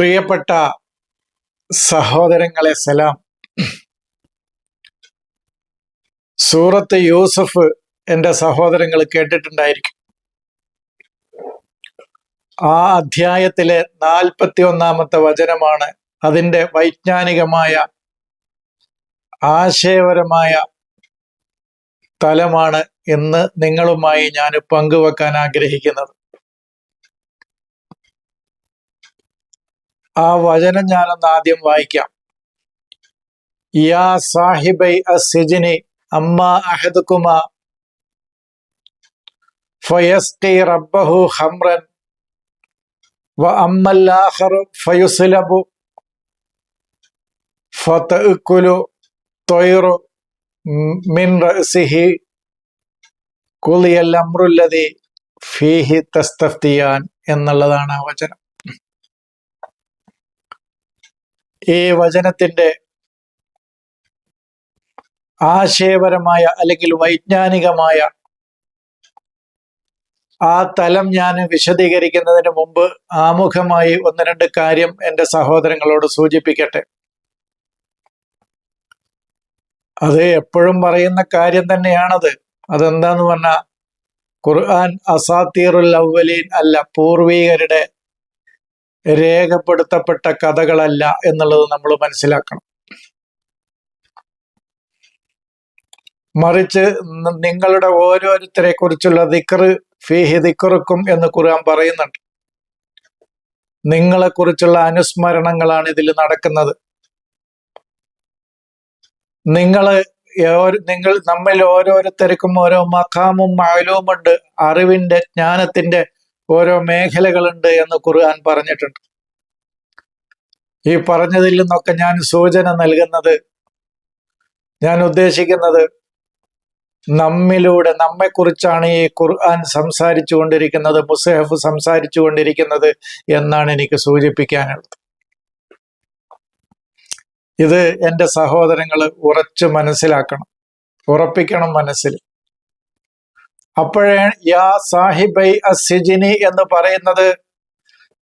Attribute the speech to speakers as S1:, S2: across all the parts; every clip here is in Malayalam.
S1: പ്രിയപ്പെട്ട സഹോദരങ്ങളെ സലാം. സൂറത്ത് യൂസഫ് എന്റെ സഹോദരങ്ങൾ കേട്ടിട്ടുണ്ടായിരിക്കും. ആ അധ്യായത്തിലെ നാൽപ്പത്തി ഒന്നാമത്തെ വചനമാണ് അതിന്റെ വൈജ്ഞാനികമായ ആശയപരമായ തലമാണ് ഇന്ന് നിങ്ങളുമായി ഞാൻ പങ്കുവെക്കാൻ ആഗ്രഹിക്കുന്നത്. ആ വചനം ഞാനൊന്ന് ആദ്യം വായിക്കാം. യാ സാഹിബൈ അസിജിനി അമ്മ അഹദുക്കുമ ഫയസ്കി റബ്ബഹു ഹംറൻ വ അമ്മല്ലാഹറു ഫയുസിലബു ഫതഅക്കുലു തൊയ്റു മിൻ റഅസിഹി കുളിയൽ അമ്രുല്ലതി ഫീഹി തസ്തഫ്തിയാൻ എന്നുള്ളതാണ് ആ വചനം. ഈ വചനത്തിന്റെ ആശയപരമായ അല്ലെങ്കിൽ വൈജ്ഞാനികമായ ആ തലം ഞാൻ വിശദീകരിക്കുന്നതിന് മുമ്പ് ആമുഖമായി ഒന്ന് രണ്ട് കാര്യം എന്റെ സഹോദരങ്ങളോട് സൂചിപ്പിക്കട്ടെ. അത് എപ്പോഴും പറയുന്ന കാര്യം തന്നെയാണത്. അതെന്താന്ന് പറഞ്ഞാൽ ഖുർആൻ അസാത്തീറുൽ അവലീൻ അല്ല പൂർവീകരുടെ രേഖപ്പെടുത്തപ്പെട്ട കഥകളല്ല എന്നുള്ളത് നമ്മൾ മനസ്സിലാക്കണം. മറിച്ച് നിങ്ങളുടെ ഓരോരുത്തരെ കുറിച്ചുള്ള ദിക്കറ് ഫീഹി ദിക്കറുക്കും എന്ന് ഖുർആൻ പറയുന്നുണ്ട്. നിങ്ങളെക്കുറിച്ചുള്ള അനുസ്മരണങ്ങളാണ് ഇതിൽ നടക്കുന്നത്. നിങ്ങൾ നിങ്ങൾ നമ്മിൽ ഓരോരുത്തർക്കും ഓരോ മഖാമും മാലവുമുണ്ട് അറിവിന്റെ ജ്ഞാനത്തിന്റെ ഓരോ മേഖലകളുണ്ട് എന്ന് ഖുർആൻ പറഞ്ഞിട്ടുണ്ട്. ഈ പറഞ്ഞതിൽ നിന്നൊക്കെ ഞാൻ സൂചന നൽകുന്നത് ഞാൻ ഉദ്ദേശിക്കുന്നത് നമ്മിലൂടെ നമ്മെക്കുറിച്ചാണ് ഈ ഖുർആൻ സംസാരിച്ചു കൊണ്ടിരിക്കുന്നത് മുസഹഫ് സംസാരിച്ചു കൊണ്ടിരിക്കുന്നത് എന്നാണ് എനിക്ക് സൂചിപ്പിക്കാനുള്ളത്. ഇത് എന്റെ സഹോദരങ്ങൾ ഉറച്ചു മനസ്സിലാക്കണം ഉറപ്പിക്കണം മനസ്സിൽ. അപ്പോഴേ യാ സാഹിബൈ അസിജിനി എന്ന് പറയുന്നത്.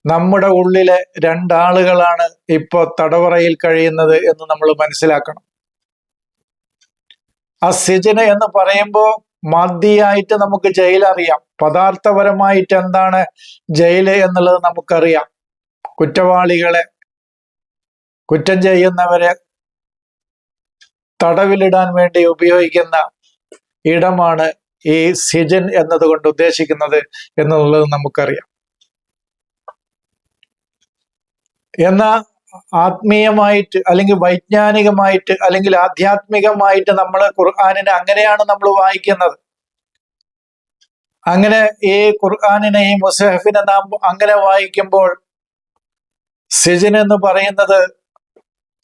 S1: നമ്മുടെ ഉള്ളിലെ രണ്ടാളുകളാണ് ഇപ്പോ തടവറയിൽ കഴിയുന്നത് എന്ന് നമ്മൾ മനസ്സിലാക്കണം. അസിജിന് എന്ന് പറയുമ്പോൾ മദ്യായിട്ട് നമുക്ക് ജയിൽ അറിയാം പദാർത്ഥപരമായിട്ട് എന്താണ് ജയിൽ എന്നുള്ളത് നമുക്കറിയാം. കുറ്റവാളികളെ കുറ്റം ചെയ്യുന്നവരെ തടവിലിടാൻ വേണ്ടി ഉപയോഗിക്കുന്ന ഇടമാണ് ഈ സിജൻ എന്നതുകൊണ്ട് ഉദ്ദേശിക്കുന്നത് എന്നുള്ളത് നമുക്കറിയാം. എന്ന ആത്മീയമായിട്ട് അല്ലെങ്കിൽ വൈജ്ഞാനികമായിട്ട് അല്ലെങ്കിൽ ആധ്യാത്മികമായിട്ട് നമ്മൾ ഖുർആാനിനെ അങ്ങനെയാണ് നമ്മൾ വായിക്കുന്നത്. അങ്ങനെ ഈ ഖുർആാനിനെ ഈ മുസഹഫിനെ നാം അങ്ങനെ വായിക്കുമ്പോൾ സിജിൻ എന്ന് പറയുന്നത്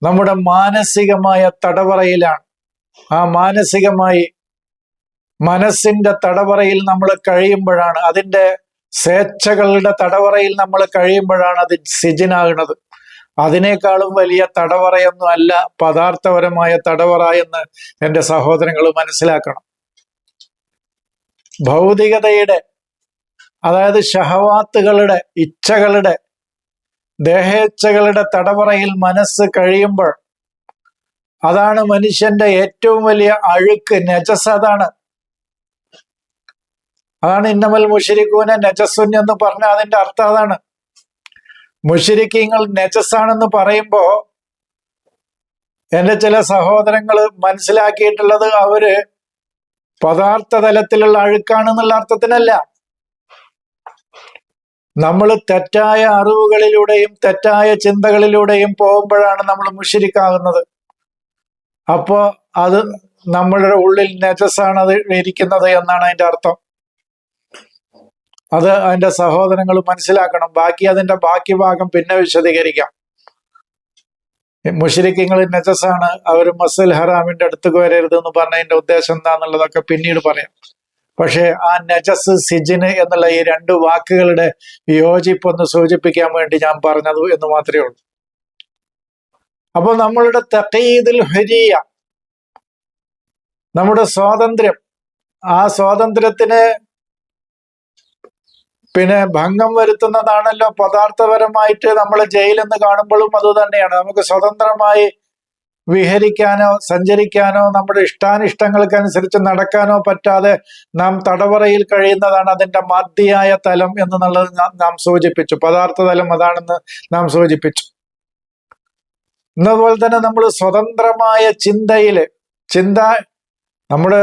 S1: നമ്മുടെ മാനസികമായ തടവറയിലാണ്. ആ മാനസികമായി മനസ്സിന്റെ തടവറയിൽ നമ്മൾ കഴിയുമ്പോഴാണ് അതിന്റെ സ്വേച്ഛകളുടെ തടവറയിൽ നമ്മൾ കഴിയുമ്പോഴാണ് അത് സിജിനാകുന്നത്. അതിനേക്കാളും വലിയ തടവറയൊന്നും അല്ല പദാർത്ഥപരമായ തടവറ എന്ന് എന്റെ സഹോദരങ്ങൾ മനസ്സിലാക്കണം. ഭൗതികതയുടെ അതായത് ഷഹവാത്തുകളുടെ ഇച്ഛകളുടെ ദേഹേച്ഛകളുടെ തടവറയിൽ മനസ്സ് കഴിയുമ്പോൾ അതാണ് മനുഷ്യന്റെ ഏറ്റവും വലിയ അഴുക്ക് നജസ് അതാണ്. അതാണ് ഇന്നമൽ മുഷരിക്കൂന നജസുൻ എന്ന് പറഞ്ഞ അതിന്റെ അർത്ഥം അതാണ്. മുഷരിക്കീങ്ങൾ നജസ്സാണെന്ന് പറയുമ്പോ എന്റെ ചില സഹോദരങ്ങൾ മനസ്സിലാക്കിയിട്ടുള്ളത് അവർ പദാർത്ഥ തലത്തിലുള്ള അഴുക്കാണെന്നുള്ള അർത്ഥത്തിനല്ല. നമ്മൾ തെറ്റായ അറിവുകളിലൂടെയും തെറ്റായ ചിന്തകളിലൂടെയും പോകുമ്പോഴാണ് നമ്മൾ മുഷിരിക്കാകുന്നത്. അപ്പോ അത് നമ്മളുടെ ഉള്ളിൽ നജസാണ് അത് ഇരിക്കുന്നത് എന്നാണ് അതിന്റെ അർത്ഥം. അത് അതിന്റെ സഹോദരങ്ങൾ മനസ്സിലാക്കണം. ബാക്കി അതിന്റെ ബാക്കി ഭാഗം പിന്നെ വിശദീകരിക്കാം. മുഷരിക്കങ്ങൾ നജസാണ്. അവർ മസൽ ഹറാമിന്റെ അടുത്തേക്ക് വരരുത് എന്ന് പറഞ്ഞതിന്റെ ഉദ്ദേശം എന്താന്നുള്ളതൊക്കെ പിന്നീട് പറയാം. പക്ഷേ ആ നജസ് സിജിന് എന്നുള്ള ഈ രണ്ട് വാക്കുകളുടെ യോജിപ്പൊന്ന് സൂചിപ്പിക്കാൻ വേണ്ടി ഞാൻ പറഞ്ഞത് എന്ന് മാത്രമേ ഉള്ളൂ. അപ്പൊ നമ്മളുടെ തഖീദുൽ ഹരിയ നമ്മുടെ സ്വാതന്ത്ര്യം ആ സ്വാതന്ത്ര്യത്തിന് പിന്നെ ഭംഗം വരുത്തുന്നതാണല്ലോ പദാർത്ഥപരമായിട്ട് നമ്മൾ ജയിലെന്ന് കാണുമ്പോഴും അത് തന്നെയാണ്. നമുക്ക് സ്വതന്ത്രമായി വിഹരിക്കാനോ സഞ്ചരിക്കാനോ നമ്മുടെ ഇഷ്ടാനിഷ്ടങ്ങൾക്കനുസരിച്ച് നടക്കാനോ പറ്റാതെ നാം തടവറയിൽ കഴിയുന്നതാണ് അതിന്റെ മധ്യയായ തലം എന്നുള്ളത് നാം സൂചിപ്പിച്ചു. പദാർത്ഥ തലം അതാണെന്ന് നാം സൂചിപ്പിച്ചു. എന്നതുപോലെ തന്നെ നമ്മൾ സ്വതന്ത്രമായ ചിന്തയിൽ ചിന്ത നമ്മുടെ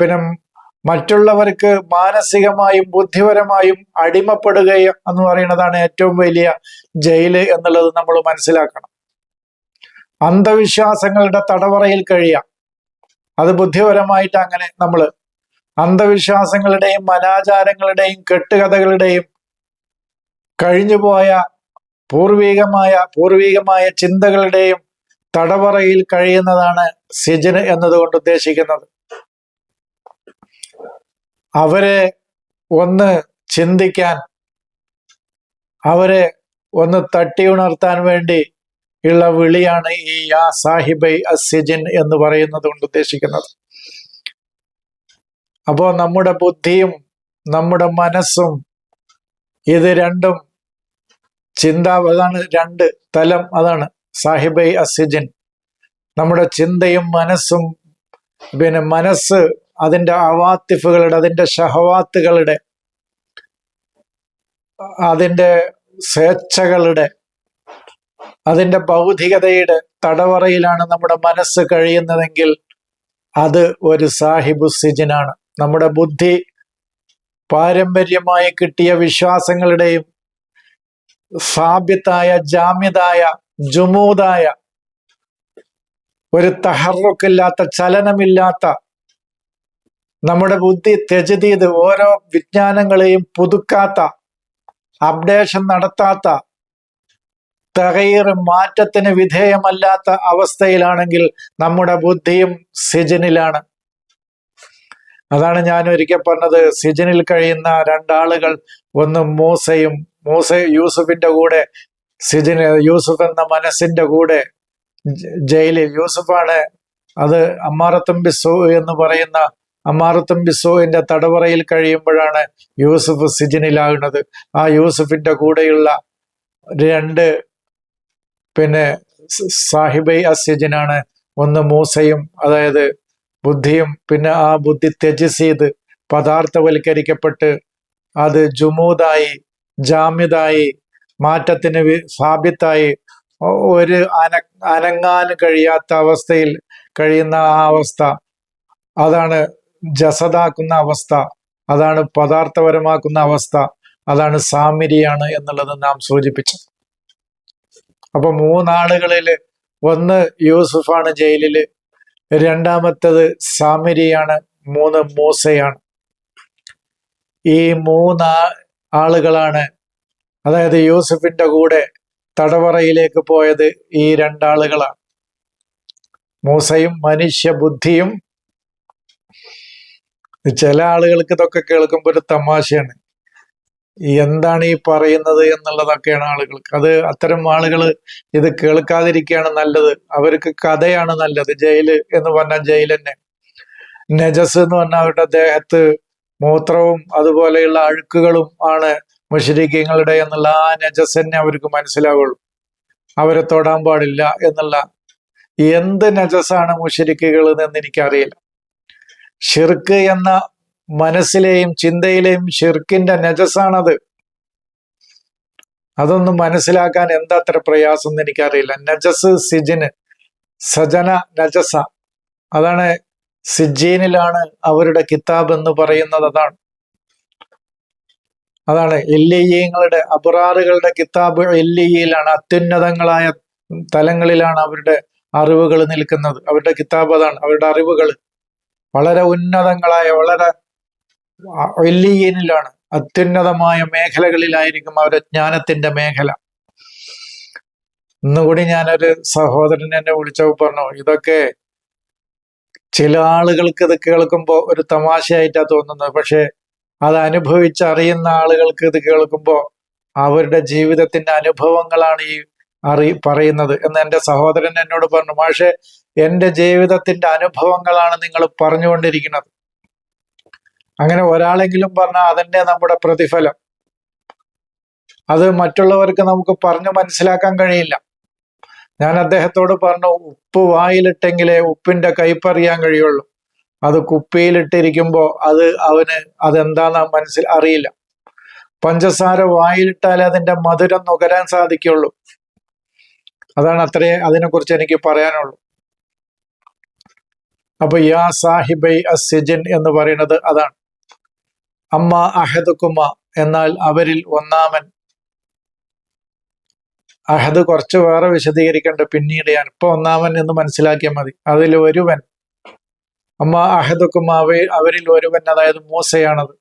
S1: പിന്നെ മറ്റുള്ളവർക്ക് മാനസികമായും ബുദ്ധിപരമായും അടിമപ്പെടുകയും എന്ന് പറയുന്നതാണ് ഏറ്റവും വലിയ ജയിൽ എന്നുള്ളത് നമ്മൾ മനസ്സിലാക്കണം. അന്ധവിശ്വാസങ്ങളുടെ തടവറയിൽ കഴിയാം. അത് ബുദ്ധിപരമായിട്ട് അങ്ങനെ നമ്മൾ അന്ധവിശ്വാസങ്ങളുടെയും അനാചാരങ്ങളുടെയും കെട്ടുകഥകളുടെയും കഴിഞ്ഞുപോയ പൂർവികമായ പൂർവികമായ ചിന്തകളുടെയും തടവറയിൽ കഴിയുന്നതാണ് സിജന് എന്നതുകൊണ്ട് ഉദ്ദേശിക്കുന്നത്. അവരെ ഒന്ന് ചിന്തിക്കാൻ അവരെ ഒന്ന് തട്ടി ഉണർത്താൻ വേണ്ടി ഉള്ള വിളിയാണ് ഈ യാ സാഹിബൈ അസിജിൻ എന്ന് പറയുന്നത് കൊണ്ട് ഉദ്ദേശിക്കുന്നത്. അപ്പോ നമ്മുടെ ബുദ്ധിയും നമ്മുടെ മനസ്സും ഇത് രണ്ടും ചിന്ത അതാണ് രണ്ട് തലം അതാണ് സാഹിബൈ അസിജിൻ നമ്മുടെ ചിന്തയും മനസ്സും പിന്നെ മനസ്സ് അതിന്റെ അവാത്തിഫുകളുടെ അതിന്റെ ഷഹവാത്തുകളുടെ അതിന്റെ സ്വേച്ഛകളുടെ അതിന്റെ ഭൗതികതയുടെ തടവറയിലാണ് നമ്മുടെ മനസ്സ് കഴിയുന്നതെങ്കിൽ അത് ഒരു സാഹിബു സിജിനാണ്. നമ്മുടെ ബുദ്ധി പാരമ്പര്യമായി കിട്ടിയ വിശ്വാസങ്ങളുടെയും സാബ്യത്തായ ജാമ്യതായ ജുമൂതായ ഒരു തഹറുക്കില്ലാത്ത ചലനമില്ലാത്ത നമ്മുടെ ബുദ്ധി തെജതീത് ഓരോ വിജ്ഞാനങ്ങളെയും പുതുക്കാത്ത അപ്ഡേഷൻ നടത്താത്ത തകയർ മാറ്റത്തിന് വിധേയമല്ലാത്ത അവസ്ഥയിലാണെങ്കിൽ നമ്മുടെ ബുദ്ധിയും സിജനിലാണ്. അതാണ് ഞാൻ ഒരിക്കൽ പറഞ്ഞത്. സിജനിൽ കഴിയുന്ന രണ്ടാളുകൾ ഒന്ന് മൂസയും മൂസ യൂസുഫിന്റെ കൂടെ സിജന് യൂസുഫ് എന്ന മനസ്സിന്റെ കൂടെ ജയിലിൽ. യൂസഫാണ് അത് അമ്മാറത്തും ബിസു എന്ന് പറയുന്ന അമ്മാറത്തും ബിസോവിന്റെ തടവറയിൽ കഴിയുമ്പോഴാണ് യൂസുഫ് സിജിനിലാകുന്നത്. ആ യൂസുഫിന്റെ കൂടെയുള്ള രണ്ട് പിന്നെ സാഹിബൈ അസ്യജിനാണ് ഒന്ന് മൂസയും അതായത് ബുദ്ധിയും പിന്നെ ആ ബുദ്ധി ത്യജിസീത് പദാർത്ഥവൽക്കരിക്കപ്പെട്ട് അത് ജുമൂതായി ജാമ്യതായി മാറ്റത്തിന് സാബിത്തായി ഒരു അന അനങ്ങാൻ കഴിയാത്ത അവസ്ഥയിൽ കഴിയുന്ന ആ അവസ്ഥ. അതാണ് ജസദാക്കുന്ന അവസ്ഥ അതാണ് പദാർത്ഥപരമാക്കുന്ന അവസ്ഥ അതാണ് സാമിരിയാണ് എന്നുള്ളത് നാം സൂചിപ്പിച്ചു അപ്പൊ മൂന്നാളുകളിൽ ഒന്ന് യൂസുഫാണ് ജയിലിൽ രണ്ടാമത്തത് സാമിരിയാണ് മൂന്ന് മൂസയാണ്. ഈ മൂന്ന് ആളുകളാണ് അതായത് യൂസഫിന്റെ കൂടെ തടവറയിലേക്ക് പോയത് ഈ രണ്ടാളുകളാണ്. മൂസയും മനുഷ്യ ബുദ്ധിയും ചില ആളുകൾക്ക് ഇതൊക്കെ കേൾക്കുമ്പോൾ ഒരു തമാശയാണ്. എന്താണ് ഈ പറയുന്നത് എന്നുള്ളതൊക്കെയാണ് ആളുകൾക്ക്. അത് അത്തരം ആളുകൾ ഇത് കേൾക്കാതിരിക്കുകയാണ് നല്ലത്. അവർക്ക് കഥയാണ് നല്ലത്. ജയിൽ എന്ന് പറഞ്ഞാൽ ജയിൽ തന്നെ. നജസ് എന്ന് പറഞ്ഞാൽ അവരുടെ ദേഹത്ത് മൂത്രവും അതുപോലെയുള്ള അഴുക്കുകളും ആണ് മുഷരിക്കങ്ങളുടെ എന്നുള്ള ആ നജസ് തന്നെ അവർക്ക് മനസ്സിലാവുള്ളൂ. അവരെ തൊടാൻ പാടില്ല എന്നുള്ള. എന്ത് നജസാണ് മുഷരിക്കുകൾ എന്ന് എനിക്കറിയില്ല. ഷിർക്ക് എന്ന മനസ്സിലെയും ചിന്തയിലെയും ഷിർക്കിന്റെ നജസാണത്. അതൊന്നും മനസ്സിലാക്കാൻ എന്താ അത്ര പ്രയാസം എന്ന് എനിക്കറിയില്ല. നജസ് സിജിന് സജന നജസ. അതാണ് സിജീനിലാണ് അവരുടെ കിതാബ് എന്ന് പറയുന്നത് അതാണ്. അതാണ് എല്ലിയങ്ങളുടെ അബറാറുകളുടെ കിതാബ് എല്ലിയിലാണ് അത്യുന്നതങ്ങളായ തലങ്ങളിലാണ് അവരുടെ അറിവുകൾ നിൽക്കുന്നത്. അവരുടെ കിതാബ് അതാണ് അവരുടെ അറിവുകൾ. വളരെ ഉന്നതങ്ങളായ വളരെ വെല്ലിയനിലാണ് അത്യുന്നതമായ മേഖലകളിലായിരിക്കും അവരുടെ ജ്ഞാനത്തിന്റെ മേഖല. ഇന്നുകൂടി ഞാനൊരു സഹോദരൻ എന്നെ വിളിച്ചപ്പോൾ പറഞ്ഞു ഇതൊക്കെ ചില ആളുകൾക്ക് ഇത് കേൾക്കുമ്പോൾ ഒരു തമാശയായിട്ടാ തോന്നുന്നത്. പക്ഷെ അത് അനുഭവിച്ചറിയുന്ന ആളുകൾക്ക് ഇത് കേൾക്കുമ്പോൾ അവരുടെ ജീവിതത്തിന്റെ അനുഭവങ്ങളാണ് ഈ അറി പറയുന്നത്. എന്ന് എന്റെ സഹോദരൻ എന്നോട് പറഞ്ഞു പക്ഷേ എന്റെ ജീവിതത്തിന്റെ അനുഭവങ്ങളാണ് നിങ്ങൾ പറഞ്ഞുകൊണ്ടിരിക്കുന്നത്. അങ്ങനെ ഒരാളെങ്കിലും പറഞ്ഞാൽ അതന്നെ നമ്മുടെ പ്രതിഫലം. അത് മറ്റുള്ളവർക്ക് നമുക്ക് പറഞ്ഞു മനസ്സിലാക്കാൻ കഴിയില്ല. ഞാൻ അദ്ദേഹത്തോട് പറഞ്ഞു ഉപ്പ് വായിലിട്ടെങ്കിലേ ഉപ്പിന്റെ കയ്പറിയാൻ കഴിയുള്ളൂ. അത് കുപ്പിയിലിട്ടിരിക്കുമ്പോൾ അത് അവന് അതെന്താണെന്ന് മനസ്സിൽ അറിയില്ല. പഞ്ചസാര വായിലിട്ടാലേ അതിന്റെ മധുരം നുകരാൻ സാധിക്കുള്ളൂ. അതാണ് അത്രേ അതിനെക്കുറിച്ച് എനിക്ക് പറയാനുള്ളൂ. അപ്പൊ യാ സാഹിബൈ അസിജിൻ എന്ന് പറയുന്നത് അതാണ്. അമ്മ അഹദുക്കുമ എന്നാൽ അവരിൽ ഒന്നാമൻ. അഹദ് കുറച്ച് വേറെ വിശദീകരിക്കേണ്ട പിന്നീട് ഞാൻ. ഇപ്പൊ ഒന്നാമൻ എന്ന് മനസ്സിലാക്കിയാൽ മതി. അതിൽ ഒരുവൻ. അമ്മ അഹദുക്കുമ അവ അവരിൽ ഒരുവൻ അതായത് മൂസയാണത്.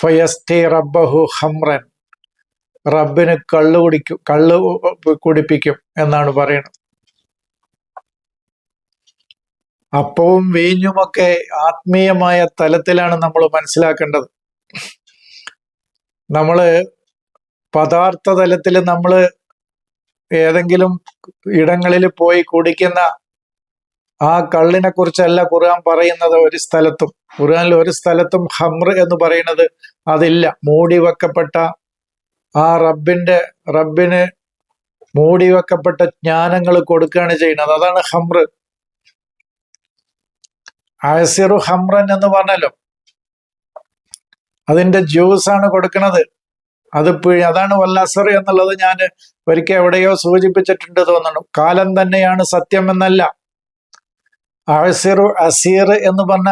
S1: ഫയസ്തി റബ്ബഹു ഹംറൻ റബ്ബിന് കള്ള് കുടിക്കും കള്ള് കുടിപ്പിക്കും എന്നാണ് പറയുന്നത്. അപ്പവും വീഞ്ഞുമൊക്കെ ആത്മീയമായ തലത്തിലാണ് നമ്മൾ മനസ്സിലാക്കേണ്ടത്. നമ്മൾ പദാർത്ഥ തലത്തിൽ നമ്മൾ ഏതെങ്കിലും ഇടങ്ങളിൽ പോയി കുടിക്കുന്ന ആ കള്ളിനെ കുറിച്ചല്ല ഖുർആൻ പറയുന്നത് ഒരു സ്ഥലത്തും. ഖുർആനിൽ ഒരു സ്ഥലത്തും ഹമ്ര എന്ന് പറയുന്നത് അതില്ല. മൂടി വെക്കപ്പെട്ട ആ റബ്ബിന്റെ റബ്ബിന് മൂടി വെക്കപ്പെട്ട ജ്ഞാനങ്ങൾ കൊടുക്കുകയാണ് ചെയ്യുന്നത്. അതാണ് ഹംറ് ആസിറു ഹമ്രൻ എന്ന് പറഞ്ഞല്ലോ. അതിന്റെ ജ്യൂസാണ് കൊടുക്കുന്നത് അത് അതാണ് വല്ലസർ എന്നുള്ളത് ഞാൻ ഒരിക്കൽ എവിടെയോ സൂചിപ്പിച്ചിട്ടുണ്ട് തോന്നുന്നു. കാലം തന്നെയാണ് സത്യം എന്നല്ല. അഴസിറു അസീർ എന്ന് പറഞ്ഞ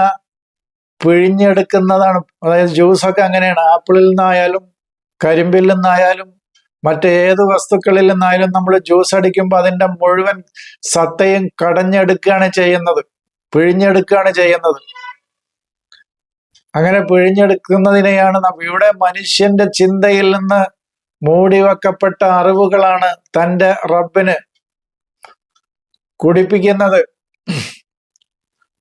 S1: പിഴിഞ്ഞെടുക്കുന്നതാണ്. അതായത് ജ്യൂസൊക്കെ അങ്ങനെയാണ്. ആപ്പിളിൽ നിന്നായാലും കരിമ്പിൽ നിന്നായാലും മറ്റേത് വസ്തുക്കളിൽ നിന്നായാലും നമ്മൾ ജ്യൂസ് അടിക്കുമ്പോൾ അതിന്റെ മുഴുവൻ സത്തയും കടഞ്ഞെടുക്കുകയാണ് ചെയ്യുന്നത്. പിഴിഞ്ഞെടുക്കുകയാണ് ചെയ്യുന്നത്. അങ്ങനെ പിഴിഞ്ഞെടുക്കുന്നതിനെയാണ് ഇവിടെ മനുഷ്യന്റെ ചിന്തയിൽ നിന്ന് മൂടിവെക്കപ്പെട്ട അറിവുകളാണ് തന്റെ റബ്ബിന് കുടിപ്പിക്കുന്നത്.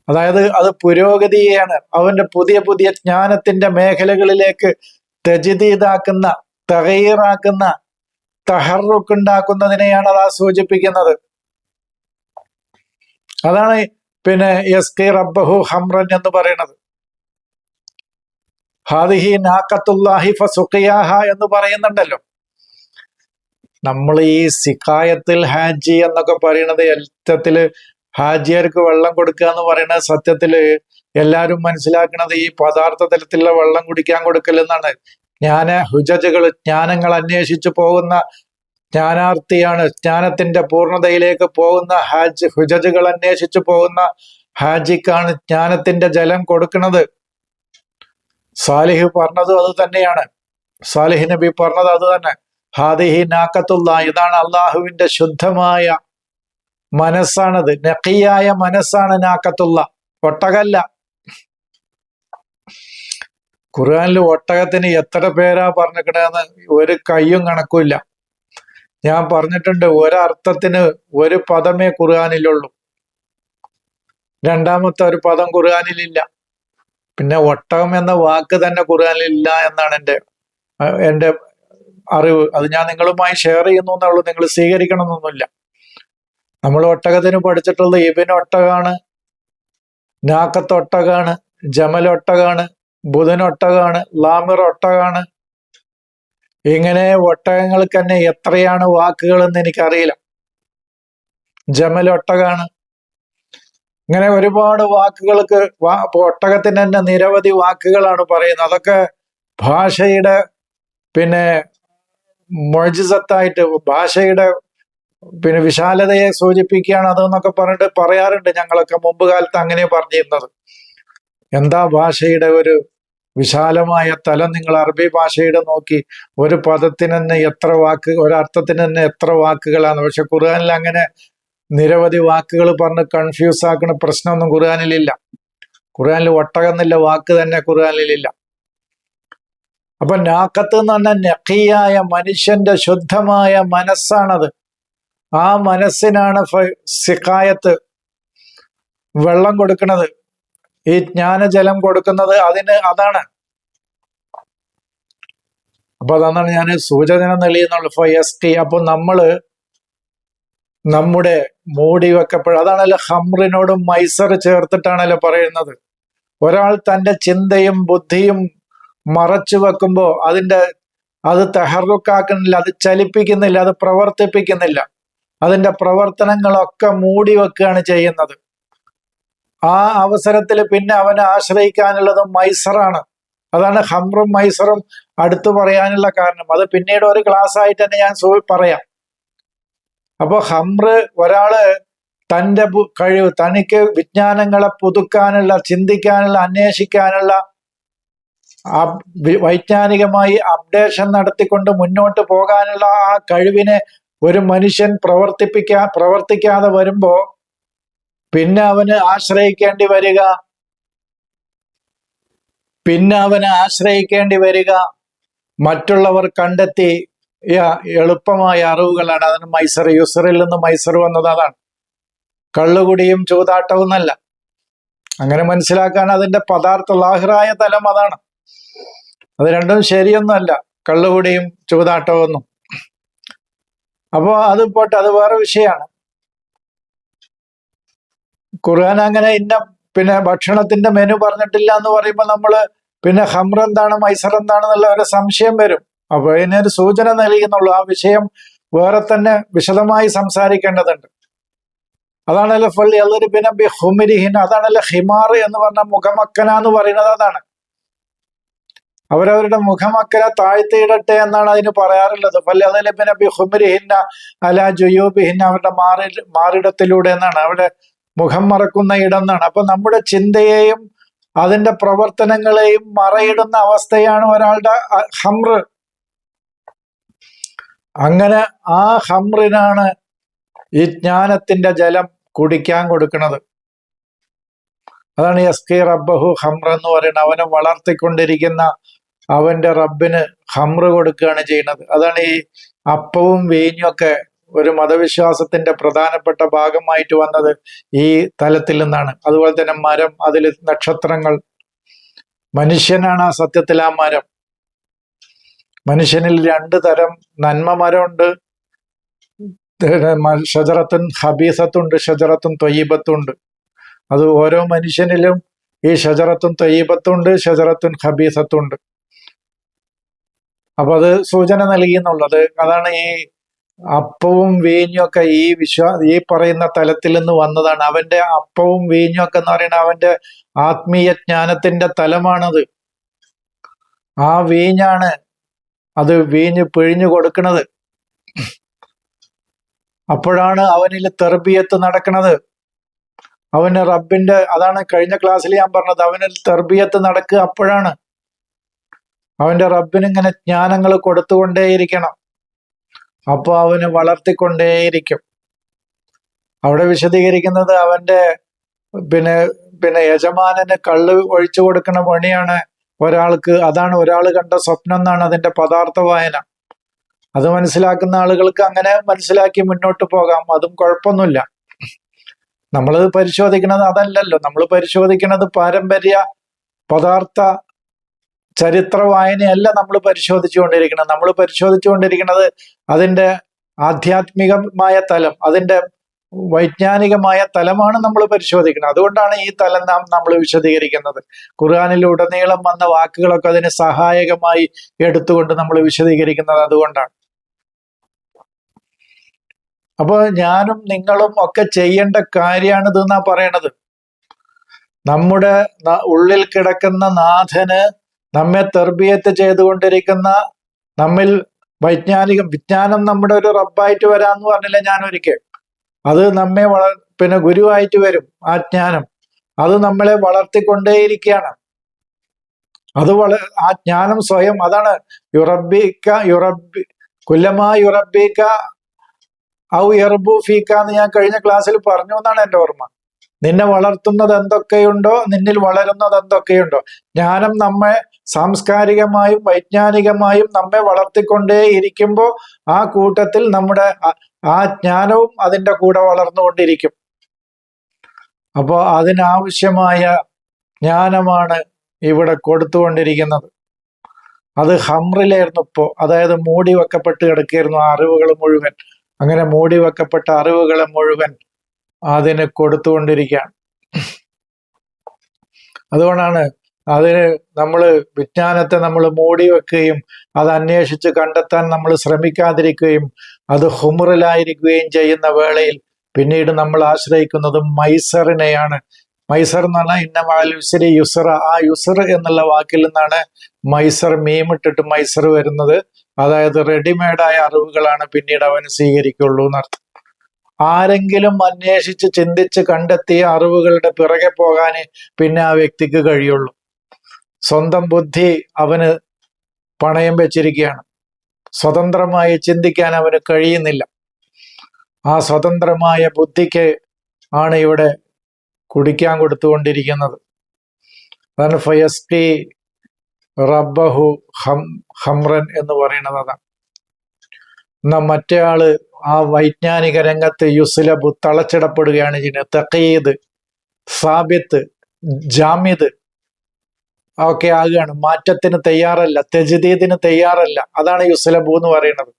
S1: അതായത് അത് പുരോഗതിയാണ് അവന്റെ പുതിയ പുതിയ ജ്ഞാനത്തിന്റെ മേഖലകളിലേക്ക് തെജിതീതാക്കുന്ന തകയീറാക്കുന്ന തഹറുക്കുണ്ടാക്കുന്നതിനെയാണ് അത് സൂചിപ്പിക്കുന്നത്. അതാണ് പിന്നെ എസ് കെ റബ്ബഹു ഹംറൻ എന്ന് പറയുന്നത്. ഹാദിഹി നാക്കത്തുല്ലാഹി ഫസുഖിയാഹ എന്ന് പറയുന്നുണ്ടല്ലോ. നമ്മൾ ഈ സിക്കായത്തിൽ ഹാജി എന്നൊക്കെ പറയുന്നത് സത്യത്തിൽ ഹാജിയർക്ക് വെള്ളം കൊടുക്കുക എന്ന് പറയുന്ന സത്യത്തിൽ എല്ലാവരും മനസ്സിലാക്കുന്നത് ഈ പദാർത്ഥ തലത്തിലുള്ള വെള്ളം കുടിക്കാൻ കൊടുക്കലെന്നാണ്. ജ്ഞാന ഹുജജകൾ ജ്ഞാനങ്ങൾ അന്വേഷിച്ചു പോകുന്ന ജ്ഞാനാർത്ഥിയാണ്. ജ്ഞാനത്തിന്റെ പൂർണതയിലേക്ക് പോകുന്ന ഹാജ് ഹുജജകൾ അന്വേഷിച്ചു പോകുന്ന ഹാജിക്കാണ് ജ്ഞാനത്തിന്റെ ജലം കൊടുക്കുന്നത്. സാലിഹ് പറഞ്ഞതും അത് തന്നെയാണ്. സാലിഹ് നബി പറഞ്ഞത് അത് തന്നെ. ഹാദിഹി നാക്കത്തുള്ള ഇതാണ് അള്ളാഹുവിന്റെ ശുദ്ധമായ മനസ്സാണത്. നഖിയായ മനസ്സാണ് നാക്കത്തുള്ള. ഒട്ടകല്ല. ഖുർആാനിൽ ഒട്ടകത്തിന് എത്ര പേരാ പറഞ്ഞിക്കണെന്ന് ഒരു കയ്യും കണക്കുമില്ല. ഞാൻ പറഞ്ഞിട്ടുണ്ട് ഒരർത്ഥത്തിന് ഒരു പദമേ ഖുർആാനിലുള്ളൂ. രണ്ടാമത്തെ ഒരു പദം ഖുർആാനിലില്ല. പിന്നെ ഒട്ടകം എന്ന വാക്ക് തന്നെ ഖുർആാനിലില്ല എന്നാണ് എന്റെ എന്റെ അറിവ്. അത് ഞാൻ നിങ്ങളുമായി ഷെയർ ചെയ്യുന്നു എന്നുള്ളൂ. നിങ്ങൾ സ്വീകരിക്കണമെന്നൊന്നുമില്ല. നമ്മൾ ഒട്ടകത്തിന് പഠിച്ചിട്ടുള്ളത് ഇബിൻ ഒട്ടകാണ് നാക്കത്ത് ഒട്ടകാണ് ജമൽ ഒട്ടകാണ് ബുധൻ ഒട്ടകാണ് ലാമിർ ഒട്ടകാണ്. ഇങ്ങനെ ഒട്ടകങ്ങൾക്ക് തന്നെ എത്രയാണ് വാക്കുകൾ എന്ന് എനിക്കറിയില്ല. ജമൽ ഒട്ടകാണ്. ഇങ്ങനെ ഒരുപാട് വാക്കുകൾക്ക് ഒട്ടകത്തിന് തന്നെ നിരവധി വാക്കുകളാണ് പറയുന്നത്. അതൊക്കെ ഭാഷയുടെ പിന്നെ മൊഴിസത്തായിട്ട് ഭാഷയുടെ പിന്നെ വിശാലതയെ സൂചിപ്പിക്കുകയാണ് അതെന്നൊക്കെ പറഞ്ഞിട്ട് പറയാറുണ്ട് ഞങ്ങളൊക്കെ മുമ്പ് കാലത്ത് അങ്ങനെ പറഞ്ഞിരുന്നത്. എന്താ ഭാഷയുടെ ഒരു വിശാലമായ തലം നിങ്ങൾ അറബി ഭാഷയുടെ നോക്കി ഒരു പദത്തിന് തന്നെ എത്ര വാക്ക് ഒരർത്ഥത്തിന് തന്നെ എത്ര വാക്കുകളാണ്. പക്ഷെ ഖുർആാനിൽ അങ്ങനെ നിരവധി വാക്കുകൾ പറഞ്ഞ് കൺഫ്യൂസ് ആക്കുന്ന പ്രശ്നമൊന്നും ഖുർആാനിലില്ല ഖുർആാനിൽ ഒട്ടകന്നില്ല വാക്ക് തന്നെ ഖുർആാനിലില്ല അപ്പൊ നാക്കത്ത് എന്ന് പറഞ്ഞാൽ നഖിയായ മനുഷ്യന്റെ ശുദ്ധമായ മനസ്സാണത്. ആ മനസ്സിനാണ് സിക്കായത്ത് വെള്ളം കൊടുക്കുന്നത്. ഈ ജ്ഞാനജലം കൊടുക്കുന്നത് അതിന് അതാണ്. അപ്പൊ അതാണ് ഞാൻ സൂചന നൽകിയെന്നുള്ളു. S T. അപ്പൊ നമ്മൾ നമ്മുടെ മൂടി വെക്കപ്പോൾ അതാണല്ലോ ഹംറിനോടും മൈസർ ചേർത്തിട്ടാണല്ലോ പറയുന്നത്. ഒരാൾ തന്റെ ചിന്തയും ബുദ്ധിയും മറച്ചു വെക്കുമ്പോൾ അതിന്റെ അത് തെഹറുക്കാക്കുന്നില്ല അത് ചലിപ്പിക്കുന്നില്ല അത് പ്രവർത്തിപ്പിക്കുന്നില്ല. അതിന്റെ പ്രവർത്തനങ്ങളൊക്കെ മൂടി വെക്കുകയാണ് ചെയ്യുന്നത്. ആ അവസരത്തിൽ പിന്നെ അവനെ ആശ്രയിക്കാനുള്ളത് മൈസറാണ്. അതാണ് ഹംറും മൈസറും അടുത്തു പറയാനുള്ള കാരണം. അത് പിന്നീട് ഒരു ക്ലാസ് ആയിട്ട് തന്നെ ഞാൻ പറയാം. അപ്പൊ ഹംറ് ഒരാൾ തന്റെ കഴിവ് തനിക്ക് വിജ്ഞാനങ്ങളെ പുതുക്കാനുള്ള ചിന്തിക്കാനുള്ള അന്വേഷിക്കാനുള്ള വൈജ്ഞാനികമായി അപ്ഡേഷൻ നടത്തിക്കൊണ്ട് മുന്നോട്ട് പോകാനുള്ള ആ കഴിവിനെ ഒരു മനുഷ്യൻ പ്രവർത്തിപ്പിക്കാ പ്രവർത്തിക്കാതെ വരുമ്പോ പിന്നെ അവന് ആശ്രയിക്കേണ്ടി വരിക. പിന്നെ അവന് ആശ്രയിക്കേണ്ടി വരിക. മറ്റുള്ളവർ കണ്ടെത്തി എളുപ്പമായ അറിവുകളാണ്. അതിന് മൈസർ യുസറിൽ നിന്ന് മൈസർ വന്നത്. അതാണ്. കള്ളുകുടിയും ചൂതാട്ടവും അങ്ങനെ മനസ്സിലാക്കാൻ അതിന്റെ പദാർത്ഥ ലാഹിറായ തലം അതാണ്. അത് രണ്ടും ശരിയൊന്നുമല്ല. കള്ളുകുടിയും ചൂതാട്ടവും ഒന്നും അപ്പോ അത് പോട്ടെ അത് വേറെ വിഷയമാണ് ഖുർആൻ അങ്ങനെ ഇന്ന പിന്നെ ഭക്ഷണത്തിന്റെ മെനു പറഞ്ഞിട്ടില്ല എന്ന് പറയുമ്പോൾ നമ്മൾ പിന്നെ ഹംർ എന്താണ് മൈസർ എന്താണെന്നുള്ള ഒരു സംശയം വരും. അപ്പൊ അതിനൊരു സൂചന നൽകുന്നുള്ളൂ ആ വിഷയം വേറെ തന്നെ വിശദമായി സംസാരിക്കേണ്ടതുണ്ട്. അതാണല്ലോ ഫൽ അതൊരു ബി ഹുമിരിഹിൻ അതാണല്ലോ ഹിമാർ എന്ന് പറഞ്ഞ മുഖമക്കന എന്ന് പറയുന്നത് അതാണ്. അവരവരുടെ മുഖമക്കര താഴ്ത്തിയിടട്ടെ എന്നാണ് അതിന് പറയാറുള്ളത്. ഫൽ എതിർബിന ബി ഹുമിരിഹിന്ന അല ജുയൂബിഹിന്ന അവരുടെ മാറി മാറിടത്തിലൂടെ എന്നാണ്. അവിടെ മുഖം മറക്കുന്ന ഇടം എന്നാണ് അപ്പൊ നമ്മുടെ ചിന്തയെയും അതിന്റെ പ്രവർത്തനങ്ങളെയും മറയിടുന്ന അവസ്ഥയാണ് ഒരാളുടെ ഹംറ് അങ്ങനെ ആ ഹംറിനാണ് ഈ ജ്ഞാനത്തിന്റെ ജലം കുടിക്കാൻ കൊടുക്കുന്നത്. അതാണ് എസ് കെ റബ്ബഹു ഹംർ എന്ന് പറയുന്നത് അവനെ വളർത്തിക്കൊണ്ടിരിക്കുന്ന അവന്റെ റബ്ബിന് ഹമ്ര കൊടുക്കുകയാണ് ചെയ്യുന്നത്. അതാണ് ഈ അപ്പവും വേനിയൊക്കെ ഒക്കെ ഒരു മതവിശ്വാസത്തിന്റെ പ്രധാനപ്പെട്ട ഭാഗമായിട്ട് വന്നത് ഈ തലത്തിൽ നിന്നാണ്. അതുപോലെ തന്നെ മരം അതിൽ നക്ഷത്രങ്ങൾ. മനുഷ്യനാണ് ആ സത്യത്തിൽ ആ മരം. മനുഷ്യനിൽ രണ്ട് തരം നന്മ മരമുണ്ട്. ഷജറത്തുൻ ഹബീസത്തുണ്ട് ഷജറത്തുൻ തൊയ്യബത്തുണ്ട്. അത് ഓരോ മനുഷ്യനിലും ഈ ഷജറത്തുൻ തൊയ്യബത്തുണ്ട് ഷജറത്തുൻ ഹബീസത്തുണ്ട് അപ്പൊ അത് സൂചന നൽകി എന്നുള്ളത് അതാണ് ഈ അപ്പവും വീഞ്ഞും ഒക്കെ ഈ വിശ്വാ ഈ പറയുന്ന തലത്തിൽ നിന്ന് വന്നതാണ്. അവന്റെ അപ്പവും വീഞ്ഞും ഒക്കെ എന്ന് പറയുന്നത് അവന്റെ ആത്മീയ ജ്ഞാനത്തിന്റെ തലമാണത്. ആ വീഞ്ഞാണ് അത് വീഞ്ഞ് പിഴിഞ്ഞു കൊടുക്കുന്നത്. അപ്പോഴാണ് അവനിൽ തെർബിയത്ത് നടക്കുന്നത്. അവന് റബ്ബിന്റെ അതാണ് കഴിഞ്ഞ ക്ലാസ്സിൽ ഞാൻ പറഞ്ഞത്. അവനിൽ തെർബിയത്ത് നടക്കുക അപ്പോഴാണ് അവന്റെ റബ്ബിന് ഇങ്ങനെ ജ്ഞാനങ്ങൾ കൊടുത്തുകൊണ്ടേയിരിക്കണം. അപ്പോൾ അവന് വളർത്തിക്കൊണ്ടേയിരിക്കും. അവിടെ വിശദീകരിക്കുന്നത് അവന്റെ പിന്നെ പിന്നെ യജമാനന് കള്ള് ഒഴിച്ചു കൊടുക്കുന്ന പണിയാണ് ഒരാൾക്ക് അതാണ് ഒരാൾ കണ്ട സ്വപ്നം എന്നാണ് അതിന്റെ പദാർത്ഥ വായന അത് മനസ്സിലാക്കുന്ന ആളുകൾക്ക് അങ്ങനെ മനസ്സിലാക്കി മുന്നോട്ട് പോകാം. അതും കുഴപ്പമൊന്നുമില്ല. നമ്മൾ പരിശോധിക്കുന്നത് അതല്ലല്ലോ. നമ്മൾ പരിശോധിക്കുന്നത് പാരമ്പര്യ പദാർത്ഥ ചരിത്ര വായനയല്ല നമ്മൾ പരിശോധിച്ചുകൊണ്ടിരിക്കുന്നത്. നമ്മൾ പരിശോധിച്ചുകൊണ്ടിരിക്കുന്നത് അതിന്റെ ആധ്യാത്മികമായ തലം അതിന്റെ വൈജ്ഞാനികമായ തലമാണ് നമ്മൾ പരിശോധിക്കുന്നത്. അതുകൊണ്ടാണ് ഈ തലം നാം നമ്മൾ വിശദീകരിക്കുന്നത്. ഖുർആാനിൽ ഉടനീളം വന്ന വാക്കുകളൊക്കെ അതിന് സഹായകമായി എടുത്തുകൊണ്ട് നമ്മൾ വിശദീകരിക്കുന്നത് അതുകൊണ്ടാണ്. അപ്പൊ ഞാനും നിങ്ങളും ഒക്കെ ചെയ്യേണ്ട കാര്യമാണിത് എന്നാ പറയണത്. നമ്മുടെ ഉള്ളിൽ കിടക്കുന്ന നാഥന് നമ്മെ തെർബിയത്ത് ചെയ്തുകൊണ്ടിരിക്കുന്ന നമ്മിൽ വൈജ്ഞാനികം വിജ്ഞാനം നമ്മുടെ ഒരു റബ്ബായിട്ട് വരാമെന്ന് പറഞ്ഞില്ല ഞാൻ ഒരിക്കൽ അത് നമ്മെ വള പിന്നെ ഗുരുവായിട്ട് വരും ആ ജ്ഞാനം. അത് നമ്മളെ വളർത്തിക്കൊണ്ടേയിരിക്കുകയാണ്. അത് വള ആ ജ്ഞാനം സ്വയം അതാണ് യുറബിക്ക യുറബി കുല്ലമാ യുറബിക്ക ഔ എർബു ഫീക്ക എന്ന് ഞാൻ കഴിഞ്ഞ ക്ലാസ്സിൽ പറഞ്ഞു എന്നാണ് എന്റെ ഓർമ്മ. നിന്നെ വളർത്തുന്നത് എന്തൊക്കെയുണ്ടോ നിന്നിൽ വളരുന്നത് എന്തൊക്കെയുണ്ടോ? ജ്ഞാനം നമ്മെ സാംസ്കാരികമായും വൈജ്ഞാനികമായും നമ്മെ വളർത്തിക്കൊണ്ടേ ഇരിക്കുമ്പോൾ ആ കൂട്ടത്തിൽ നമ്മുടെ ആ- ജ്ഞാനവും അതിന്റെ കൂടെ വളർന്നുകൊണ്ടിരിക്കും. അപ്പോൾ അതിനാവശ്യമായ ജ്ഞാനമാണ് ഇവിടെ കൊടുത്തുകൊണ്ടിരിക്കുന്നത്. അത് ഹംറിലായിരുന്നു ഇപ്പോൾ അതായത് മൂടി വെക്കപ്പെട്ട് കിടക്കുകയായിരുന്നു ആ അറിവുകൾ മുഴുവൻ. അങ്ങനെ മൂടി വെക്കപ്പെട്ട അറിവുകളെ മുഴുവൻ അതിന് കൊടുത്തുകൊണ്ടിരിക്കുകയാണ്. അതുകൊണ്ടാണ് അതിന് നമ്മൾ വിജ്ഞാനത്തെ നമ്മൾ മൂടി വെക്കുകയും അത് അന്വേഷിച്ച് കണ്ടെത്താൻ നമ്മൾ ശ്രമിക്കാതിരിക്കുകയും അത് ഹുമറിലായിരിക്കുകയും ചെയ്യുന്ന വേളയിൽ പിന്നീട് നമ്മൾ ആശ്രയിക്കുന്നത് മൈസറിനെയാണ്. മൈസർ എന്ന് പറഞ്ഞാൽ ഇന്ന മാലുസരി യുസറ ആ യുസർ എന്നുള്ള വാക്കിൽ നിന്നാണ് മൈസർ മീമിട്ടിട്ട് മൈസർ വരുന്നത്. അതായത് റെഡിമെയ്ഡായ അറിവുകളാണ് പിന്നീട് അവന് സ്വീകരിക്കുള്ളൂ എന്നർത്ഥം. ആരെങ്കിലും അന്വേഷിച്ച് ചിന്തിച്ച് കണ്ടെത്തിയ അറിവുകളുടെ പിറകെ പോകാൻ പിന്നെ ആ വ്യക്തിക്ക് കഴിയുള്ളൂ. സ്വന്തം ബുദ്ധി അവന് പണയം വെച്ചിരിക്കുകയാണ്. സ്വതന്ത്രമായി ചിന്തിക്കാൻ അവന് കഴിയുന്നില്ല. ആ സ്വതന്ത്രമായ ബുദ്ധിക്ക് ആണ് ഇവിടെ കുടിക്കാൻ കൊടുത്തുകൊണ്ടിരിക്കുന്നത്. റബ്ബഹു ഹം ഹംറൻ എന്ന് പറയുന്നത് അതാണ് എന്നാ മറ്റേ ആൾ ആ വൈജ്ഞാനിക രംഗത്ത് യുസ്ലബു തളച്ചിടപ്പെടുകയാണ് ചെയ്യുന്നത്. തക്കീദ് സാബിത്ത് ജാമ്യത് ഒക്കെ ആകുകയാണ് മാറ്റത്തിന് തയ്യാറല്ല തെജതീതിന് തയ്യാറല്ല. അതാണ് യുസലബു എന്ന് പറയുന്നത്.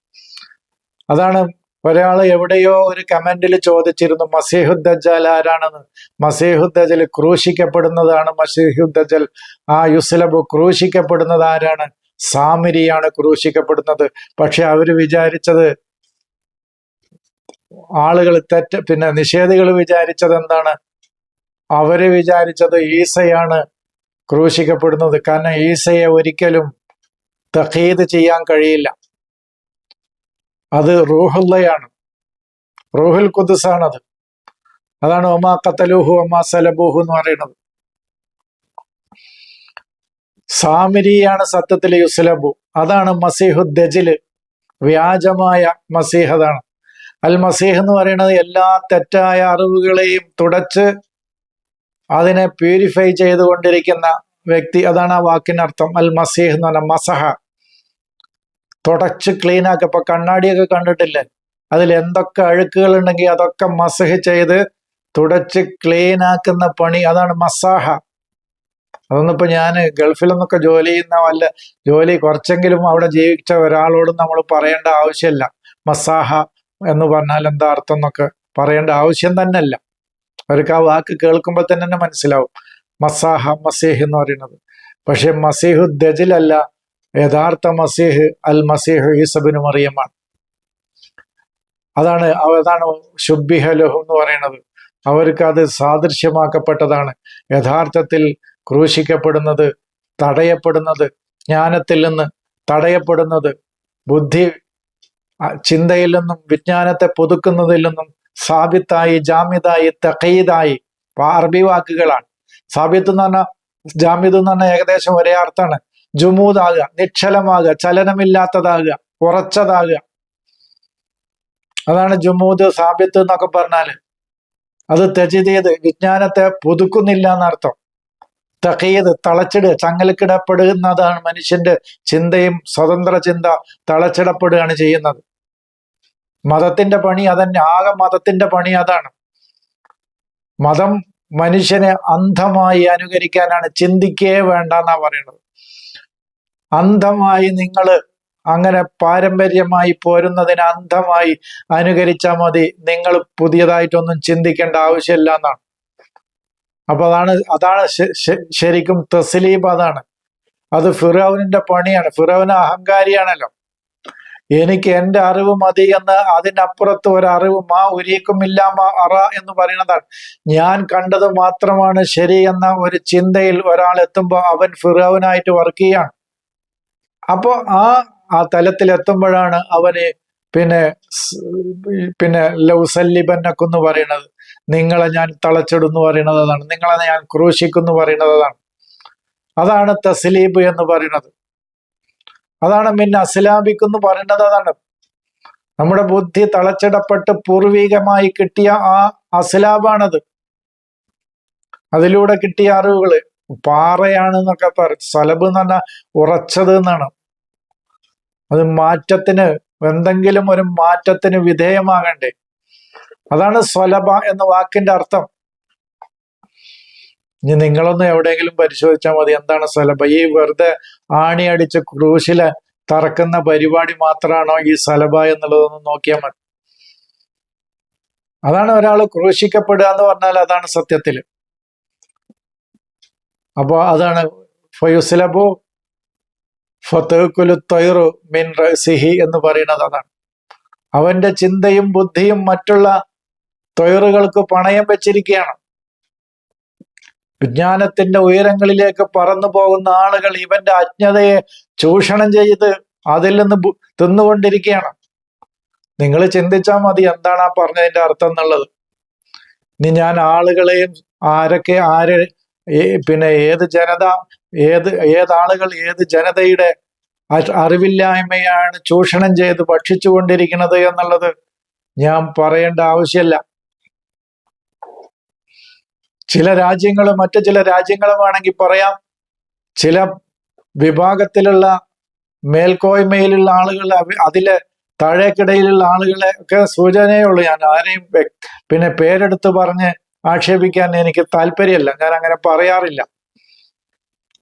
S1: അതാണ് ഒരാൾ എവിടെയോ ഒരു കമന്റിൽ ചോദിച്ചിരുന്നു മസീഹുദ്ദജൽ ആരാണെന്ന്. മസീഹുദ്ദജൽ ക്രൂശിക്കപ്പെടുന്നതാണ് മസീഹുദ്ദജൽ ആ യുസലബു ക്രൂശിക്കപ്പെടുന്നത് ആരാണ്? സാമിരിയാണ് ക്രൂശിക്കപ്പെടുന്നത്. പക്ഷെ അവർ വിചാരിച്ചത് ആളുകൾ തെറ്റ പിന്നെ നിഷേധികൾ വിചാരിച്ചത് എന്താണ്? അവർ വിചാരിച്ചത് ഈസയാണ് ക്രൂശിക്കപ്പെടുന്നത്. കാരണം ഈസയെ ഒരിക്കലും തഖീദ് ചെയ്യാൻ കഴിയില്ല. അത് റൂഹുള്ളയാണ്. റൂഹുൽ കുദ്സാണത് അതാണ് ഒമാ കത്തലൂഹു ഒമാ സലബൂഹു എന്ന് പറയുന്നത്. സാമിരിയാണ് സത്യത്തിൽ യുസ്ലബു. അതാണ് മസീഹു ദജിൽ വ്യാജമായ മസീഹ് അതാണ്. അൽ മസീഹ് എന്ന് പറയുന്നത് എല്ലാ തെറ്റായ അറിവുകളെയും തുടച്ച് അതിനെ പ്യൂരിഫൈ ചെയ്തുകൊണ്ടിരിക്കുന്ന വ്യക്തി അതാണ് ആ വാക്കിനർത്ഥം അൽ മസീഹ് എന്ന് പറഞ്ഞ മസഹ. തുടച്ച് ക്ലീൻ ആക്കുക ഇപ്പൊ കണ്ണാടിയൊക്കെ കണ്ടിട്ടില്ലേ? അതിൽ എന്തൊക്കെ അഴുക്കുകൾ ഉണ്ടെങ്കിൽ അതൊക്കെ മസഹ് ചെയ്ത് തുടച്ച് ക്ലീൻ ആക്കുന്ന പണി അതാണ് മസാഹ. അതൊന്നിപ്പോ ഞാൻ ഗൾഫിലൊന്നൊക്കെ ജോലി ചെയ്യുന്ന വല്ല ജോലി കുറച്ചെങ്കിലും അവിടെ ജീവിച്ച ഒരാളോടും നമ്മൾ പറയേണ്ട ആവശ്യമില്ല. മസാഹ എന്ന് പറഞ്ഞാൽ എന്താ അർത്ഥം എന്നൊക്കെ പറയേണ്ട ആവശ്യം തന്നെ അല്ല അവർക്ക് ആ വാക്ക് കേൾക്കുമ്പോൾ തന്നെ തന്നെ മനസ്സിലാവും. മസാഹ മസീഹ് എന്ന് പറയുന്നത്. പക്ഷെ മസീഹു അല്ല യഥാർത്ഥ മസീഹ് അൽ മസീഹ് ഈസബിന് മറിയമാണ്. അതാണ് അതാണ് ലഹു എന്ന് പറയുന്നത്. അവർക്ക് അത് സാദൃശ്യമാക്കപ്പെട്ടതാണ്. യഥാർത്ഥത്തിൽ ക്രൂശിക്കപ്പെടുന്നത് തടയപ്പെടുന്നത് ജ്ഞാനത്തിൽ നിന്ന് തടയപ്പെടുന്നത് ബുദ്ധി ചിന്തയിൽ നിന്നും വിജ്ഞാനത്തെ പുതുക്കുന്നതിൽ നിന്നും സാബിത്തായി ജാമ്യതായി തഖീദായി അറബി വാക്കുകളാണ്. സാബിത്ത് എന്ന് പറഞ്ഞാൽ ജാമ്യത് എന്ന് പറഞ്ഞാൽ ഏകദേശം ഒരേ അർത്ഥമാണ് ജുമൂദാകുക നിക്ഷലമാകുക ചലനമില്ലാത്തതാകുക ഉറച്ചതാകുക. അതാണ് ജുമൂദ് സാബിത്ത് എന്നൊക്കെ പറഞ്ഞാൽ. അത് തെജിതീത് വിജ്ഞാനത്തെ പുതുക്കുന്നില്ല എന്നർത്ഥം. തകയത് തളച്ചിടുക ചങ്ങലക്കിടപ്പെടുന്നതാണ് മനുഷ്യന്റെ ചിന്തയും സ്വതന്ത്ര ചിന്ത തളച്ചിടപ്പെടുകയാണ് ചെയ്യുന്നത്. മതത്തിന്റെ പണി അതന്നെ ആകെ മതത്തിന്റെ പണി അതാണ്. മതം മനുഷ്യനെ അന്ധമായി അനുകരിക്കാനാണ് ചിന്തിക്കേ വേണ്ട എന്നാ പറയുന്നത് അന്ധമായി നിങ്ങൾ അങ്ങനെ പാരമ്പര്യമായി പോരുന്നതിന് അന്ധമായി അനുകരിച്ചാൽ മതി. നിങ്ങൾ പുതിയതായിട്ടൊന്നും ചിന്തിക്കേണ്ട ആവശ്യമില്ല എന്നാണ് അപ്പൊ അതാണ് അതാണ് ശരിക്കും തസ്ലീബ് അതാണ്. അത് ഫിറോവിനിന്റെ പണിയാണ്. ഫിറോവിന് അഹങ്കാരിയാണല്ലോ. എനിക്ക് എന്റെ അറിവ് മതി എന്ന് അതിനപ്പുറത്ത് ഒരു അറിവ് മാ ഒരീക്കും മാ അറ എന്ന് പറയുന്നതാണ്. ഞാൻ കണ്ടത് മാത്രമാണ് ശരി എന്ന ഒരു ചിന്തയിൽ ഒരാൾ എത്തുമ്പോൾ അവൻ ഫിറോവനായിട്ട് വർക്ക് ചെയ്യാണ്. അപ്പോൾ ആ ആ തലത്തിൽ എത്തുമ്പോഴാണ് അവന് പിന്നെ പിന്നെ ലൗസല്ലിബന്നൊക്കെ എന്ന് പറയുന്നത്. നിങ്ങളെ ഞാൻ തളച്ചിടുന്നു പറയുന്നത് അതാണ്. നിങ്ങളെ ഞാൻ ക്രൂശിക്കുന്നു പറയുന്നത് അതാണ് തസ്ലീബ് എന്ന് പറയുന്നത്. അതാണ് മിൻ അസ്ലാബിക്ക് പറയുന്നത് അതാണ്. നമ്മുടെ ബുദ്ധി തളച്ചിടപ്പെട്ട് പൂർവികമായി കിട്ടിയ ആ അസ്ലാബാണത്. അതിലൂടെ കിട്ടിയ അറിവുകൾ. പാറയാണ് എന്നൊക്കെ പറയും സലബ് എന്ന് പറഞ്ഞാൽ ഉറച്ചത് എന്നാണ്. അത് മാറ്റത്തിന് എന്തെങ്കിലും ഒരു മാറ്റത്തിന് വിധേയമാകണ്ടേ. അതാണ് സ്വലഭ എന്ന വാക്കിന്റെ അർത്ഥം. ഇനി നിങ്ങളൊന്ന് എവിടെയെങ്കിലും പരിശോധിച്ചാൽ മതി. എന്താണ് സ്വലഭ ഈ വെറുതെ ആണി അടിച്ച് ക്രൂശിൽ തറക്കുന്ന പരിപാടി മാത്രമാണോ ഈ സലഭ എന്നുള്ളതൊന്ന് നോക്കിയാൽ മതി. അതാണ് ഒരാൾ ക്രൂശിക്കപ്പെടുക എന്ന് പറഞ്ഞാൽ അതാണ് സത്യത്തിൽ അപ്പോൾ അതാണ് ഫയുസ്ലബു ഫത്തേക്കുലു തൈറു മിൻ റസിഹി എന്ന് പറയുന്നത് അതാണ്. അവന്റെ ചിന്തയും ബുദ്ധിയും മറ്റുള്ള തൊയറുകൾക്ക് പണയം വെച്ചിരിക്കുകയാണ്. വിജ്ഞാനത്തിന്റെ ഉയരങ്ങളിലേക്ക് പറന്നു പോകുന്ന ആളുകൾ ഇവന്റെ അജ്ഞതയെ ചൂഷണം ചെയ്ത് അതിൽ നിന്ന് തിന്നുകൊണ്ടിരിക്കുകയാണ്. നിങ്ങൾ ചിന്തിച്ചാൽ മതി എന്താണ് ആ പറഞ്ഞതിന്റെ അർത്ഥം എന്നുള്ളത്. ഇനി ഞാൻ ആളുകളെയും ആരൊക്കെ ആര് പിന്നെ ഏത് ജനത ഏത് ഏതാളുകൾ ഏത് ജനതയുടെ അറിവില്ലായ്മയാണ് ചൂഷണം ചെയ്ത് ഭക്ഷിച്ചുകൊണ്ടിരിക്കുന്നത് എന്നുള്ളത് ഞാൻ പറയേണ്ട ആവശ്യമില്ല. ചില രാജ്യങ്ങളും മറ്റു ചില രാജ്യങ്ങളുമാണെങ്കിൽ പറയാം ചില വിഭാഗത്തിലുള്ള മേൽക്കോയ്മയിലുള്ള ആളുകൾ അവ- അതിലെ താഴേക്കിടയിലുള്ള ആളുകളെ ഒക്കെ സൂചനയുള്ളൂ ഞാൻ ആരെയും പിന്നെ പേരെടുത്ത് പറഞ്ഞ് ആക്ഷേപിക്കാൻ എനിക്ക് താല്പര്യമല്ല. ഞാൻ അങ്ങനെ പറയാറില്ല.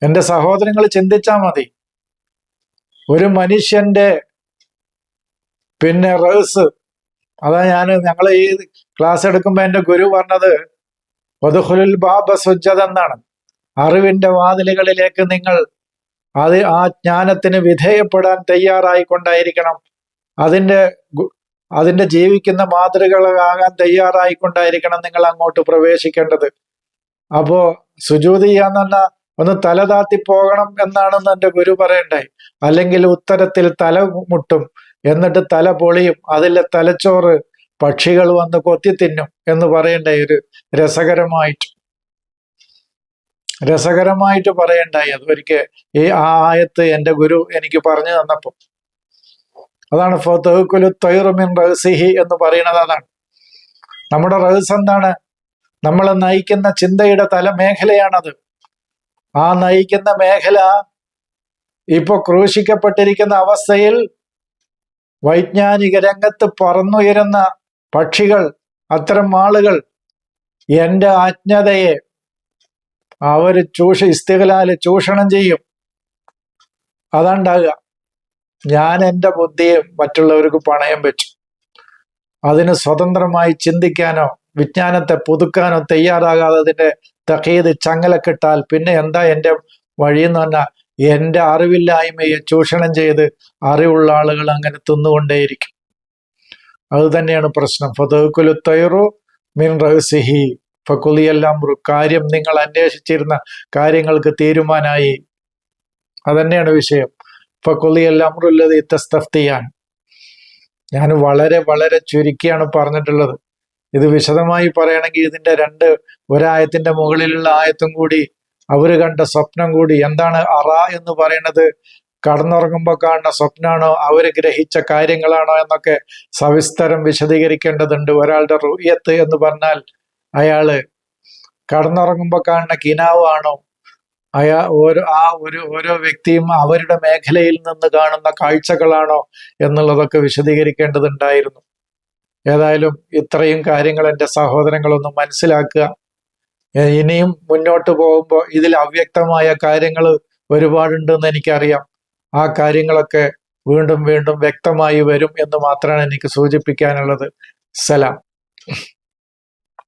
S1: എന്റെ സഹോദരങ്ങൾ ചിന്തിച്ചാൽ മതി. ഒരു മനുഷ്യന്റെ പിന്നെ റേസ് അതാ ഞാൻ ഞങ്ങൾ ഈ ക്ലാസ് എടുക്കുമ്പോൾ എന്റെ ഗുരു പറഞ്ഞത് വധുഹുലുൽ ബാബ സുജത എന്നാണ് അറിവിന്റെ വാതിലുകളിലേക്ക് നിങ്ങൾ അത് ആ ജ്ഞാനത്തിന് വിധേയപ്പെടാൻ തയ്യാറായിക്കൊണ്ടായിരിക്കണം. അതിന്റെ അതിന്റെ ജീവിക്കുന്ന മാതൃകകളാകാൻ തയ്യാറായിക്കൊണ്ടായിരിക്കണം നിങ്ങൾ അങ്ങോട്ട് പ്രവേശിക്കേണ്ടത്. അപ്പോ സുജൂതി ചെയ്യാന്ന ഒന്ന് തല പോകണം എന്നാണെന്ന് എന്റെ ഗുരു പറയണ്ടായി. അല്ലെങ്കിൽ ഉത്തരത്തിൽ തല മുട്ടും എന്നിട്ട് തല പൊളിയും അതിലെ തലച്ചോറ് പക്ഷികൾ വന്ന് കൊത്തി തിന്നും എന്ന് പറയേണ്ട ഒരു രസകരമായിട്ട്. രസകരമായിട്ട് പറയണ്ടായി. അത് ഒരിക്കൽ ഈ ആ ആയത്ത് എന്റെ ഗുരു എനിക്ക് പറഞ്ഞു തന്നപ്പോ അതാണ് ഫതഹുക്കുലു തൈറുമിൻ റഹസിഹി എന്ന് പറയുന്നത് അതാണ്. നമ്മുടെ റഹസ് എന്താണ്? നമ്മളെ നയിക്കുന്ന ചിന്തയുടെ തല മേഖലയാണത്. ആ നയിക്കുന്ന മേഖല ഇപ്പൊ ക്രൂശിക്കപ്പെട്ടിരിക്കുന്ന അവസ്ഥയിൽ വൈജ്ഞാനിക രംഗത്ത് പറന്നുയരുന്ന പക്ഷികൾ അത്തരം ആളുകൾ എന്റെ ആജ്ഞതയെ അവർ ചൂഷ ഇസ്തികലാൽ ചൂഷണം ചെയ്യും. അതാണ്ടാകുക ഞാൻ എന്റെ ബുദ്ധിയെ മറ്റുള്ളവർക്ക് പണയം വെച്ചു. അതിന് സ്വതന്ത്രമായി ചിന്തിക്കാനോ വിജ്ഞാനത്തെ പുതുക്കാനോ തയ്യാറാകാതെ അതിന്റെ തകീത് ചങ്ങലക്കിട്ടാൽ പിന്നെ എന്താ എന്റെ വഴിയെന്ന് പറഞ്ഞാൽ എന്റെ അറിവില്ലായ്മയെ ചൂഷണം ചെയ്ത് അറിവുള്ള ആളുകൾ അങ്ങനെ തിന്നുകൊണ്ടേയിരിക്കും. അത് തന്നെയാണ് പ്രശ്നം. ഫതഹുക്കുലു തൈറു മിൻ റഹസിഹി. ഫക്കുലിയെല്ലാം കാര്യം നിങ്ങൾ അന്വേഷിച്ചിരുന്ന കാര്യങ്ങൾക്ക് തീരുമാനമായി അതന്നെയാണ് വിഷയം. ഫക്കുലിയെല്ലാം ഉള്ളത് ഇത്തസ്തഫ്തിയാണ് ഞാൻ വളരെ വളരെ ചുരുക്കിയാണ് പറഞ്ഞിട്ടുള്ളത്. ഇത് വിശദമായി പറയണമെങ്കിൽ ഇതിന്റെ രണ്ട് ഒരായത്തിന്റെ മുകളിലുള്ള ആയത്തും കൂടി. അവർ കണ്ട സ്വപ്നം കൂടി. എന്താണ് അറ എന്ന് പറയുന്നത്? കടന്നുറങ്ങുമ്പോൾ കാണുന്ന സ്വപ്നമാണോ അവർ ഗ്രഹിച്ച കാര്യങ്ങളാണോ എന്നൊക്കെ സവിസ്തരം വിശദീകരിക്കേണ്ടതുണ്ട് ഒരാളുടെ റുയത്ത് എന്ന് പറഞ്ഞാൽ അയാൾ. കടന്നുറങ്ങുമ്പോൾ കാണുന്ന കിനാവാണോ അയാ ഓരോ ആ ഒരു ഓരോ വ്യക്തിയും അവരുടെ മേഖലയിൽ നിന്ന് കാണുന്ന കാഴ്ചകളാണോ എന്നുള്ളതൊക്കെ വിശദീകരിക്കേണ്ടതുണ്ടായിരുന്നു. ഏതായാലും ഇത്രയും കാര്യങ്ങൾ എന്റെ സഹോദരങ്ങളൊന്ന് മനസ്സിലാക്കുക. ഇനിയും മുന്നോട്ട് പോകുമ്പോൾ ഇതിൽ അവ്യക്തമായ കാര്യങ്ങൾ ഒരുപാടുണ്ടെന്ന് എനിക്കറിയാം. ആ കാര്യങ്ങളൊക്കെ വീണ്ടും വീണ്ടും വ്യക്തമായി വരും എന്ന് മാത്രമാണ് എനിക്ക് സൂചിപ്പിക്കാനുള്ളത്. സലാം.